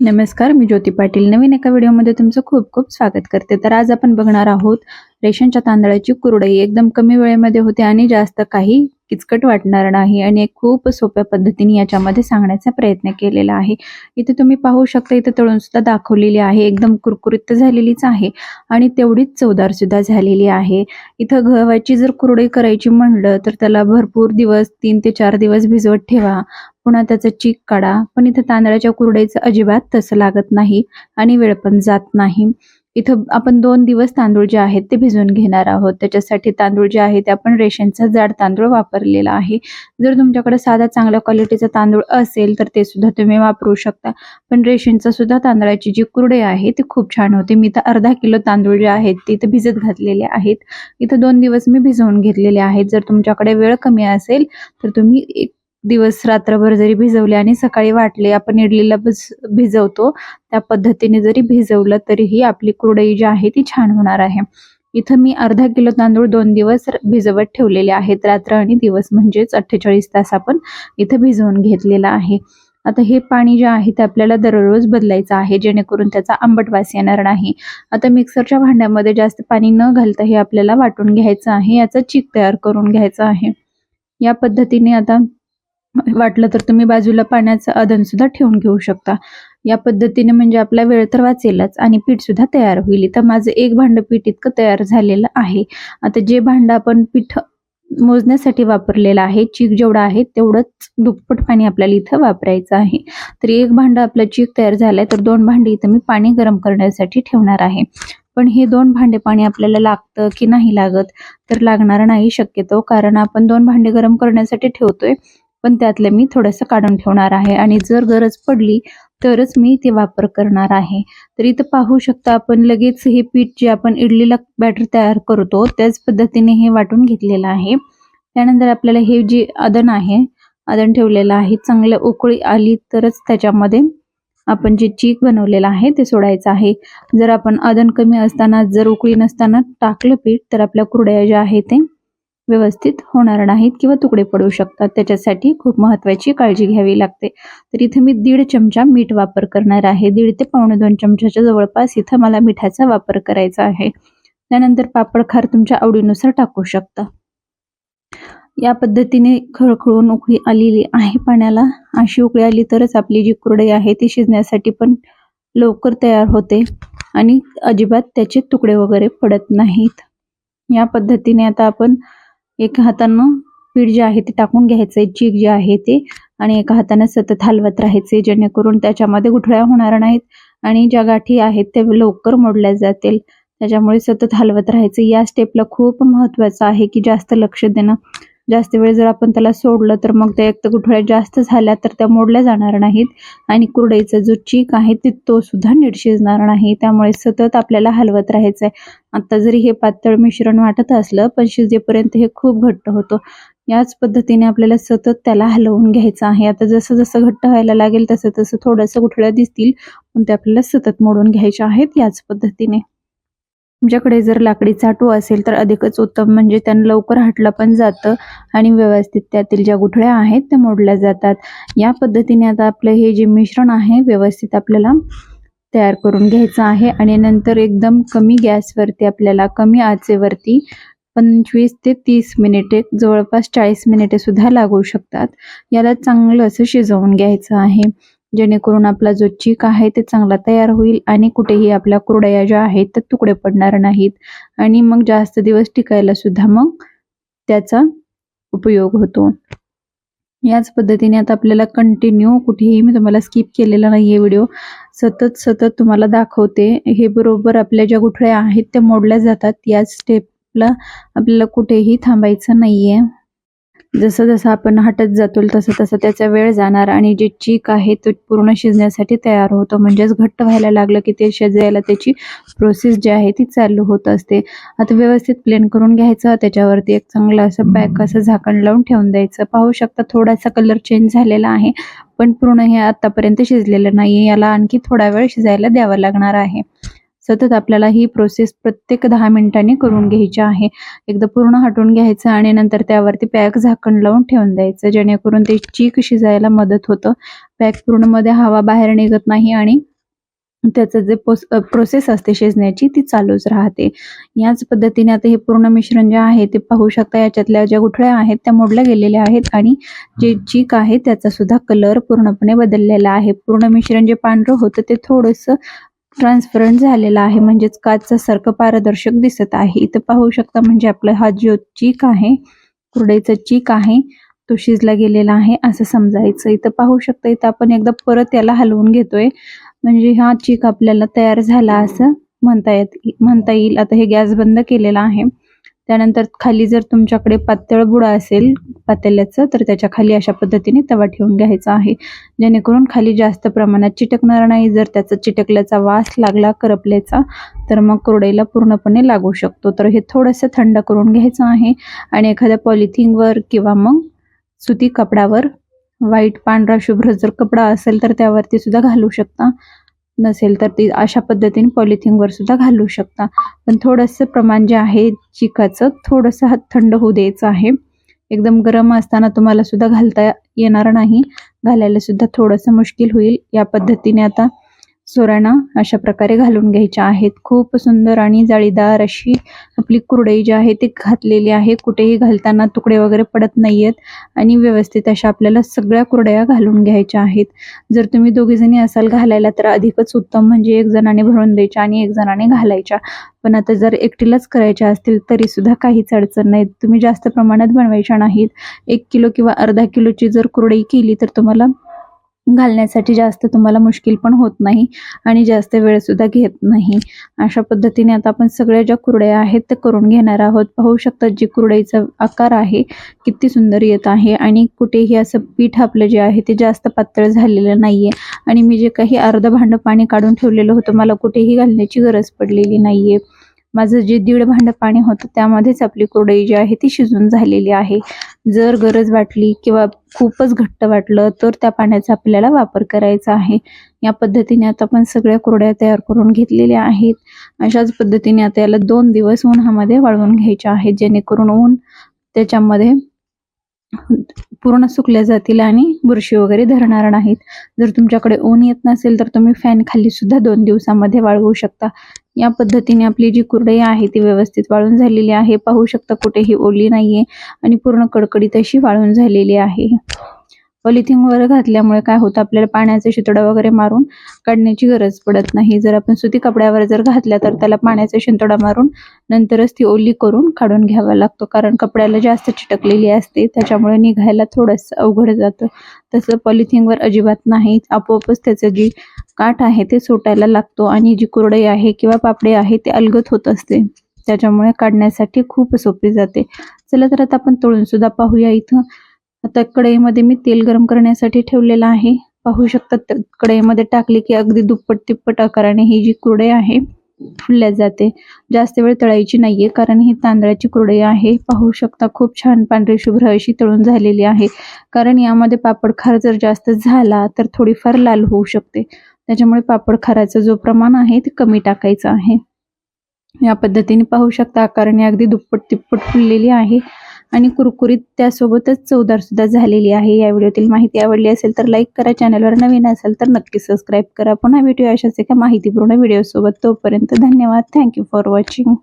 नमस्कार मी ज्योती पाटील. नवीन एका व्हिडिओमध्ये तुमचं खूप खूप स्वागत करते. तर आज आपण बघणार आहोत रेशनच्या तांदळाची कुरडई एकदम कमी वेळेमध्ये होते आणि जास्त काही किचकट वाटणार नाही. आणि एक खूप सोप्या पद्धतीने याच्यामध्ये सांगण्याचा प्रयत्न केलेला आहे. इथे तुम्ही पाहू शकता इथे तळून सुद्धा दाखवलेली आहे. एकदम कुरकुरीत झालेलीच आहे. आणि तेवढीच चवदार सुद्धा झालेली आहे. इथं गव्हाची जर कुरडई करायची म्हणलं तर त्याला भरपूर दिवस तीन ते चार दिवस भिजवत ठेवा. पुन्हा त्याचं चीक काढा. पण इथं तांदळाच्या कुरडईचं अजिबात तसं लागत नाही आणि वेळ पण जात नाही. इथं आपण दोन दिवस तांदूळ जे आहेत ते भिजवून घेणार आहोत. त्याच्यासाठी तांदूळ जे आहे ते आपण रेशनचा जाड तांदूळ वापरलेला आहे. जर तुमच्याकडे साधा चांगल्या क्वालिटीचा तांदूळ असेल तर ते सुद्धा तुम्ही वापरू शकता. पण रेशनचा सुद्धा तांदळाची जी कुरडे आहे ती खूप छान होते. मी तर अर्धा किलो तांदूळ जे आहेत ते इथं भिजत घातलेले आहेत. इथं दोन दिवस मी भिजवून घेतलेले आहेत. जर तुमच्याकडे वेळ कमी असेल तर तुम्ही एक दिवस रात्रभर जरी भिजवले आणि सकाळी वाटले आपण इडलीला भिज भिजवतो त्या पद्धतीने जरी भिजवलं तरीही आपली कुरडई जी आहे ती छान होणार आहे. इथं मी अर्धा किलो तांदूळ दोन दिवस भिजवत ठेवलेले आहेत. रात्र आणि दिवस म्हणजेच अठ्ठेचाळीस तास आपण इथं भिजवून घेतलेलं आहे. आता हे पाणी जे आहे ते आपल्याला दररोज बदलायचं आहे जेणेकरून त्याचा आंबट वास येणार नाही. आता मिक्सरच्या भांड्यामध्ये जास्त पाणी न घालता हे आपल्याला वाटून घ्यायचं आहे याचा चीक तयार करून घ्यायचा आहे. या पद्धतीने आता वाटलं तर तुम्ही बाजूला पाण्याचं अदन सुद्धा ठेवून घेऊ शकता. या पद्धतीने म्हणजे आपला वेळ तर वाचेलच आणि पीठ सुद्धा तयार होईल. तर माझं एक भांडं पीठ इतकं तयार झालेलं आहे. आता जे भांड आपण पीठ मोजण्यासाठी वापरलेलं आहे चीक जेवढा आहे तेवढंच दुप्पट पाणी आपल्याला इथं वापरायचं आहे. तर एक भांड आपलं चीक तयार झालंय तर दोन भांडी इथं मी पाणी गरम करण्यासाठी ठेवणार आहे. पण हे दोन भांडे पाणी आपल्याला लागतं की नाही लागत तर लागणार नाही शक्यतो. कारण आपण दोन भांडे गरम करण्यासाठी ठेवतोय पण त्यातलं मी थोडंसं काढून ठेवणार आहे. आणि जर गरज पडली तरच मी ते वापर करणार आहे. तर इथं पाहू शकता आपण लगेच हे पीठ जे आपण इडलीला बॅटर तयार करतो त्याच पद्धतीने हे वाटून घेतलेलं आहे. त्यानंतर आपल्याला हे जे अदन आहे अदन ठेवलेलं आहे चांगलं उकळी आली तरच त्याच्यामध्ये आपण जे चीक बनवलेलं आहे ते सोडायचं आहे. जर आपण अदन कमी असताना जर उकळी नसताना टाकलं पीठ तर आपल्या कुरड्या ज्या आहे ते व्यवस्थित होणार नाहीत किंवा तुकडे पडू शकतात. त्याच्यासाठी खूप महत्वाची काळजी घ्यावी लागते. तर इथे मी दीड चमचा मीठ वापर करणार आहे. दीड ते पावणे दोन चमच्याच्या जवळपास इथं मला मिठाचा वापर करायचा आहे. त्यानंतर पापड खार तुमच्या आवडीनुसार टाकू शकता. या पद्धतीने खळखळून उकळी आलेली आहे पाण्याला. अशी उकळी आली तरच आपली जी कुरडई आहे ती शिजण्यासाठी पण लवकर तयार होते आणि अजिबात त्याचे तुकडे वगैरे पडत नाहीत. या पद्धतीने आता आपण एका हातानं पीठ जे आहे ते टाकून घ्यायचंय चीक जे आहे ते. आणि एका हाताने सतत हलवत राहायचे जेणेकरून त्याच्यामध्ये गुठळ्या होणार नाहीत. आणि ज्या गाठी आहेत ते लवकर मोडल्या जातील. त्याच्यामुळे सतत हलवत राहायचं या स्टेपला खूप महत्वाचं आहे की जास्त लक्ष देणं. जास्त वेळ जर आपण त्याला सोडलं तर मग त्या एक तर गुठळ्या जास्त झाल्या तर त्या मोडल्या जाणार नाहीत. आणि कुरडईचा जो चीक आहे ते तो सुद्धा नीट शिजणार नाही. त्यामुळे सतत आपल्याला हलवत राहायचं आहे आता जरी हे पातळ मिश्रण वाटत असलं पण शिजेपर्यंत हे खूप घट्ट होतं. याच पद्धतीने आपल्याला सतत त्याला हलवून घ्यायचं आहे. आता जसं जसं घट्ट व्हायला लागेल तसं तसं थोडंसं गुठळ्या दिसतील पण ते आपल्याला सतत मोडून घ्यायच्या आहेत याच पद्धतीने. तुमच्याकडे जर लाकडी चाटू असेल तर अधिकच उत्तम. म्हणजे त्यांना लवकर हटलं पण जातं आणि व्यवस्थित त्यातील ज्या गुठळ्या आहेत त्या मोडल्या जातात. या पद्धतीने आता आपलं हे जे मिश्रण आहे व्यवस्थित आपल्याला तयार करून घ्यायचं आहे आणि नंतर एकदम कमी गॅसवरती आपल्याला कमी आचेवरती पंचवीस ते तीस मिनिटे जवळपास चाळीस मिनिटे सुद्धा लागू शकतात. याला चांगलं असं शिजवून घ्यायचं आहे. जेणेकरून आपला जो चीक आहे ते चांगला तयार होईल आणि कुठेही आपल्या कुरडया ज्या आहेत त्या तुकडे पडणार नाहीत. आणि मग जास्त दिवस टिकायला सुद्धा मग त्याचा उपयोग होतो. याच पद्धतीने आता आपल्याला कंटिन्यू कुठेही मी तुम्हाला स्किप केलेला नाही आहे व्हिडिओ सतत सतत तुम्हाला दाखवते. हे बरोबर आपल्या ज्या गुठळ्या आहेत त्या मोडल्या जातात. याच स्टेपला आपल्याला कुठेही थांबायचं नाही आहे जसं जसं आपण हटत जातो तसं तसं त्याचा वेळ जाणार आणि जे चीक आहे तो पूर्ण शिजण्यासाठी तयार होतो. म्हणजेच घट्ट व्हायला लागलं की ते शिजायला त्याची प्रोसेस जी आहे ती चालू होत असते. आता व्यवस्थित प्लेन करून घ्यायचं त्याच्यावरती एक चांगलं असं पॅक असं झाकण लावून ठेवून द्यायचं. पाहू शकता थोडासा कलर चेंज झालेला आहे पण पूर्ण हे आतापर्यंत शिजलेलं नाही याला आणखी थोडा वेळ शिजायला द्यावा लागणार आहे. सतत आपल्याला ही प्रोसेस प्रत्येक दहा मिनिटांनी करून घ्यायची आहे. एकदा पूर्ण हटवून घ्यायचं आणि नंतर त्यावरती पॅक झाकण लावून ठेवून द्यायचं जेणेकरून ते चीक शिजायला मदत होतं. पॅक पूर्णमध्ये हवा बाहेर निघत नाही आणि त्याचं जे प्रोसेस असते शिजण्याची ती चालूच राहते. याच पद्धतीने आता हे पूर्ण मिश्रण जे आहे ते पाहू शकता याच्यातल्या ज्या गुठळ्या आहेत त्या मोडल्या गेलेल्या आहेत आणि जे चीक आहे त्याचा सुद्धा कलर पूर्णपणे बदललेला आहे. पूर्ण मिश्रण जे पांढरं होतं ते थोडंसं ट्रान्सपरंट झालेला आहे. म्हणजेच काचसारखं पारदर्शक दिसत आहे. इथं पाहू शकता म्हणजे आपला हा जो चीक आहे कुरडईचा चीक आहे तो शिजला गेलेला आहे असं समजायचं. इथं पाहू शकता इथं आपण एकदा परत याला हलवून घेतोय. म्हणजे हा चीक आपल्याला तयार झाला असं म्हणता येत म्हणता येईल. आता हे गॅस बंद केलेला आहे. त्यानंतर खाली जर तुमच्याकडे पातळ बुडा असेल पातेल्याचं तर त्याच्याखाली अशा पद्धतीने तवा ठेवून घ्यायचा आहे. जेणेकरून खाली जास्त प्रमाणात चिटकणार नाही. जर त्याचा चिटकल्याचा वास लागला करपल्याचा तर मग कुरडईला पूर्णपणे लागू शकतो. तर हे थोडंसं थंड करून घ्यायचं आहे. आणि एखाद्या पॉलिथिनवर किंवा मग सुती कपडावर व्हाईट पांढरा शुभ्र जर कपडा असेल तर त्यावरती सुद्धा घालू शकता. नसेल तर ती अशा पद्धतीने पॉलिथिनवर सुद्धा घालू शकता. पण थोडंसं प्रमाण जे आहे चिकाचं थोडंसं हात थंड होऊ द्यायचं आहे. एकदम गरम असताना तुम्हाला सुद्धा घालता येणार नाही. घालायला सुद्धा थोडंसं मुश्किल होईल. या पद्धतीने आता सुराणा अशा प्रकारे घालून घ्यायच्या आहेत. खूप सुंदर आणि जाळीदार अशी आपली कुरडई जी आहे ती घातलेली आहे. कुठेही घालताना तुकडे वगैरे पडत नाहीयेत आणि व्यवस्थित अशा आपल्याला सगळ्या कुरडया घालून घ्यायच्या आहेत. जर तुम्ही दोघी जणी असाल घालायला तर अधिकच उत्तम म्हणजे एक जणाने भरून द्यायच्या आणि एक जणाने घालायच्या. पण आता जर एकटीलाच करायच्या असतील तरी सुद्धा काहीच अडचण नाही. तुम्ही जास्त प्रमाणात बनवायच्या नाहीत. एक किलो किंवा अर्धा किलोची जर कुरडई केली तर तुम्हाला घालण्यासाठी जास्त तुम्हाला मुश्किल पण होत नाही आणि जास्त वेळ सुद्धा घेत नाही. अशा पद्धतीने आता आपण सगळ्या ज्या कुरड्या आहेत त्या करून घेणार आहोत. पाहू शकतात जी कुरडईचा आकार आहे किती सुंदर येत आहे आणि कुठेही असं पीठ आपलं जे आहे ते जास्त पातळ झालेलं नाहीये. आणि मी जे काही अर्ध भांड पाणी काढून ठेवलेलं होतं मला कुठेही घालण्याची गरज पडलेली नाहीये. माझं जे दीड भांड पाणी होतं त्यामध्येच आपली कुरडई जी आहे ती शिजून झालेली आहे. जर गरज वाटली किंवा खूपच घट्ट वाटलं तर त्या पाण्याचा आपल्याला वापर करायचा आहे. या पद्धतीने आता आपण सगळ्या कुरड्या तयार करून घेतलेल्या आहेत. अशाच पद्धतीने आता याला दोन दिवस उन्हामध्ये वाळवून घ्यायच्या आहेत जेणेकरून ऊन त्याच्यामध्ये पूर्ण सुकल्या जातील आणि बुरशी वगैरे धरणार नाहीत. जर तुमच्याकडे ऊन येत नसेल तर तुम्ही फॅन खाली सुद्धा दोन दिवसामध्ये वाळवू शकता. या पद्धतीने आपली जी कुरडई आहे ती व्यवस्थित वाळून झालेली आहे. पाहू शकता कुठेही ओली नाहीये आणि पूर्ण कडकडीत अशी वाळून झालेली आहे. पॉलिथिनवर घातल्यामुळे काय होतं आपल्याला पाण्याचा शितोडा वगैरे मारून काढण्याची गरज पडत नाही. जर आपण सुती कपड्यावर जर घातल्या तर त्याला पाण्याचा शिंतोडा मारून नंतरच ती ओली करून काढून घ्यावा लागतो. कारण कपड्याला जास्त चिटकलेली असते त्याच्यामुळे निघायला थोडंसं अवघड जातं. तसं पॉलिथिनवर अजिबात नाही. आपोआपच त्याचं जी काठ आहे ते सुटायला लागतो आणि जी कुरडई आहे किंवा पापडी आहे ते अलगत होत असते. त्याच्यामुळे काढण्यासाठी खूप सोपी जाते. चला तर आता आपण तळून सुद्धा पाहूया इथं. आता कढईमध्ये मी तेल गरम करण्यासाठी ठेवलेलं आहे. पाहू शकता कढईमध्ये टाकले की अगदी दुप्पट तिप्पट आकाराने ही जी कुरडई आहे फुलल्या जाते. जास्त वेळ तळायची नाहीये कारण ही तांदळाची कुरडई आहे. पाहू शकता खूप छान पांढरी शुभ्र अशी तळून झालेली आहे. कारण यामध्ये पापड खार जर जास्त झाला तर थोडीफार लाल होऊ शकते. त्याच्यामुळे पापडखाराचं जो प्रमाण आहे ते कमी टाकायचं आहे. या पद्धतीने पाहू शकता आकाराने अगदी दुप्पट तिप्पट फुललेली आहे. आणि कुरकुरीत त्यासोबतच चवदार सुद्धा झालेली आहे. या व्हिडिओतील माहिती आवडली असेल तर लाईक करा चॅनलवर नवीन असेल तर नक्की सबस्क्राईब करा. पुन्हा भेटूया अशाच एका माहितीपूर्ण व्हिडिओसोबत तोपर्यंत धन्यवाद. Thank you for watching